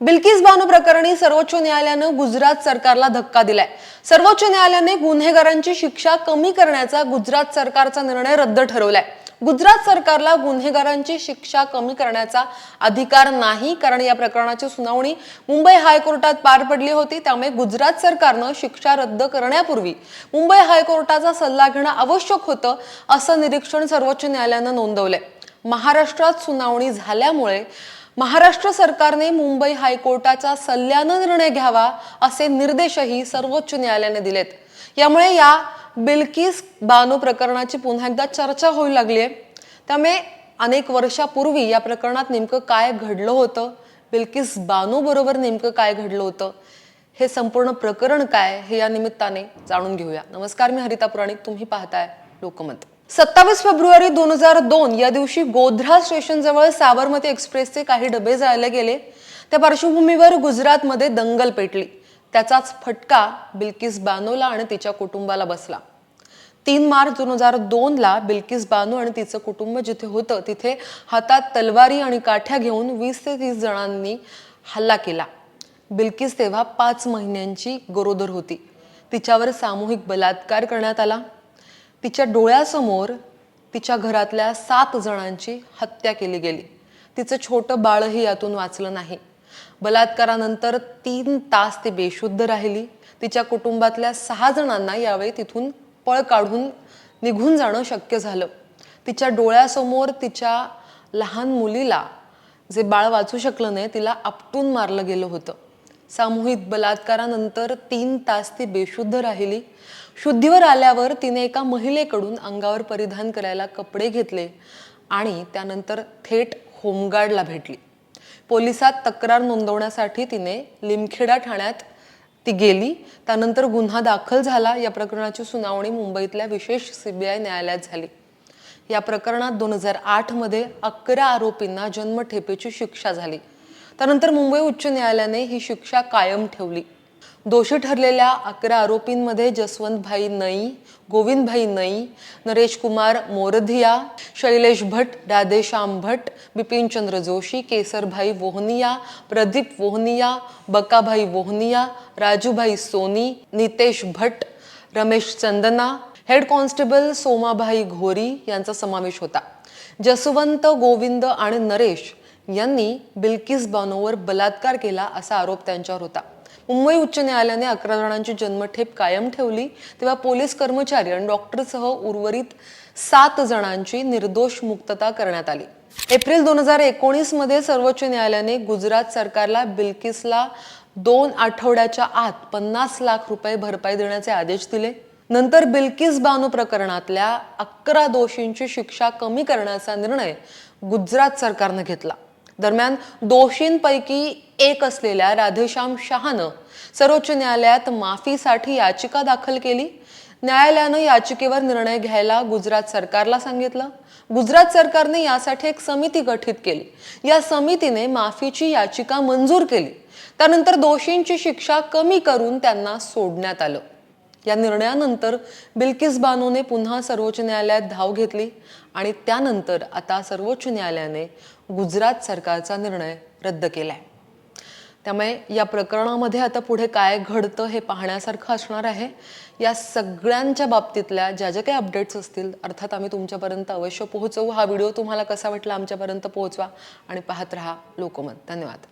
बिल्किस बानो प्रकरणी सर्वोच्च न्यायालयानं गुजरात सरकारला धक्का दिलाय. सर्वोच्च न्यायालयाने गुन्हेगारांची शिक्षा कमी करण्याचा गुजरात सरकारचा निर्णय रद्द ठरवलाय. गुजरात सरकारला गुन्हेगारांची शिक्षा कमी करण्याचा अधिकार नाही कारण या प्रकरणाची सुनावणी मुंबई हायकोर्टात पार पडली होती त्यामुळे गुजरात सरकारनं शिक्षा रद्द करण्यापूर्वी मुंबई हायकोर्टाचा सल्ला घेणं आवश्यक होतं असं निरीक्षण सर्वोच्च न्यायालयानं नोंदवलंय. महाराष्ट्रात सुनावणी झाल्यामुळे महाराष्ट्र सरकारने मुंबई हायकोर्टाच्या सल्ल्यानं निर्णय घ्यावा असे निर्देशही सर्वोच्च न्यायालयाने दिलेत. यामुळे या बिल्किस बानो प्रकरणाची पुन्हा एकदा चर्चा होऊ लागली आहे. त्यामुळे अनेक वर्षापूर्वी या प्रकरणात नेमकं काय घडलं होतं? बिल्किस बानो बरोबर नेमकं काय घडलं होतं? हे संपूर्ण प्रकरण काय हे या निमित्ताने जाणून घेऊया. नमस्कार मी हरिता पुराणिक. तुम्ही पाहताय लोकमत. सत्तावीस फेब्रुवारी दोन हजार दोन या दिवशी गोध्रा स्टेशनजवळ साबरमती एक्सप्रेसचे काही डबे जाळले गेले. त्या पार्श्वभूमीवर गुजरातमध्ये दंगल पेटली. त्याचाच फटका बिल्किस बानोला आणि तिच्या कुटुंबाला बसला. तीन मार्च दोन हजार दोनला बिल्किस बानू आणि तिचं कुटुंब जिथे होतं तिथे हातात तलवारी आणि काठ्या घेऊन वीस ते तीस जणांनी हल्ला केला. बिल्किस तेव्हा पाच महिन्यांची गरोदर होती. तिच्यावर सामूहिक बलात्कार करण्यात आला. तिच्या डोळ्यासमोर तिच्या घरातल्या सात जणांची हत्या केली गेली. तिचं छोटं बाळही यातून वाचलं नाही. बलात्कारानंतर तीन तास ती बेशुद्ध राहिली. तिच्या कुटुंबातल्या सहा जणांना यावेळी तिथून पळ काढून निघून जाणं शक्य झालं. तिच्या डोळ्यासमोर तिच्या लहान मुलीला जे बाळ वाचू शकलं नाही तिला आपटून मारलं गेलं होतं. सामूहिक बलात्कारानंतर तीन तास ती बेशुद्ध राहिली. शुद्धीवर आल्यावर तिने एका महिलेकडून अंगावर परिधान करायला कपडे घेतले आणि त्यानंतर थेट होमगार्डला भेटली. पोलिसात तक्रार नोंदवण्यासाठी तिने लिमखेडा ठाण्यात ती गेली. त्यानंतर गुन्हा दाखल झाला. या प्रकरणाची सुनावणी मुंबईतल्या विशेष सीबीआय न्यायालयात झाली. या प्रकरणात दोन हजार आठमध्ये अकरा आरोपींना जन्मठेपेची शिक्षा झाली. त्यानंतर मुंबई उच्च न्यायालयाने ही शिक्षा कायम ठेवली. दोषी ठरलेल्या अकरा आरोपींमध्ये जसवंतभाई नई गोविंदभाई नई नरेश कुमार मोरधिया शैलेश भट राधेश्याम भट बिपिनचंद्र जोशी केसरभाई वोहनिया प्रदीप वोहनिया बकाभाई वोहनिया राजूभाई सोनी नितेश भट रमेश चंदना हेड कॉन्स्टेबल सोमाभाई घोरी यांचा समावेश होता. जसवंत गोविंद आणि नरेश यांनी बिल्किस बानोवर बलात्कार केला असा आरोप त्यांच्यावर होता. मुंबई उच्च न्यायालयाने अकरा जणांची जन्मठेप कायम ठेवली तेव्हा पोलीस कर्मचारी आणि डॉक्टरसह उर्वरित सात जणांची निर्दोष मुक्तता करण्यात आली. एप्रिल दोन हजार एकोणीसमध्ये सर्वोच्च न्यायालयाने गुजरात सरकारला बिल्किसला दोन आठवड्याच्या आत पन्नास लाख रुपये भरपाई देण्याचे आदेश दिले. नंतर बिल्किस बानो प्रकरणातल्या अकरा दोषींची शिक्षा कमी करण्याचा निर्णय गुजरात सरकारनं घेतला. दरम्यान दोषींपैकी एक असलेल्या राधेश्याम शहानं सर्वोच्च न्यायालयात माफीसाठी याचिका दाखल केली. न्यायालयानं याचिकेवर निर्णय घ्यायला गुजरात सरकारला सांगितलं. गुजरात सरकारने यासाठी एक समिती गठीत केली. या समितीने माफीची याचिका मंजूर केली. त्यानंतर दोषींची शिक्षा कमी करून त्यांना सोडण्यात आलं. या निर्णयानंतर बिल्किस बानोने पुन्हा सर्वोच्च न्यायालयात धाव घेतली आणि त्यानंतर आता सर्वोच्च न्यायालयाने गुजरात सरकारचा निर्णय रद्द केलाय. त्यामुळे या प्रकरणामध्ये आता पुढे काय घडतं हे पाहण्यासारखं असणार आहे. या सगळ्यांच्या बाबतीतल्या ज्या ज्या काही अपडेट्स असतील अर्थात आम्ही तुमच्यापर्यंत अवश्य पोहोचवू. हा व्हिडिओ तुम्हाला कसा वाटला आमच्यापर्यंत पोहोचवा आणि पाहत राहा लोकमत. धन्यवाद.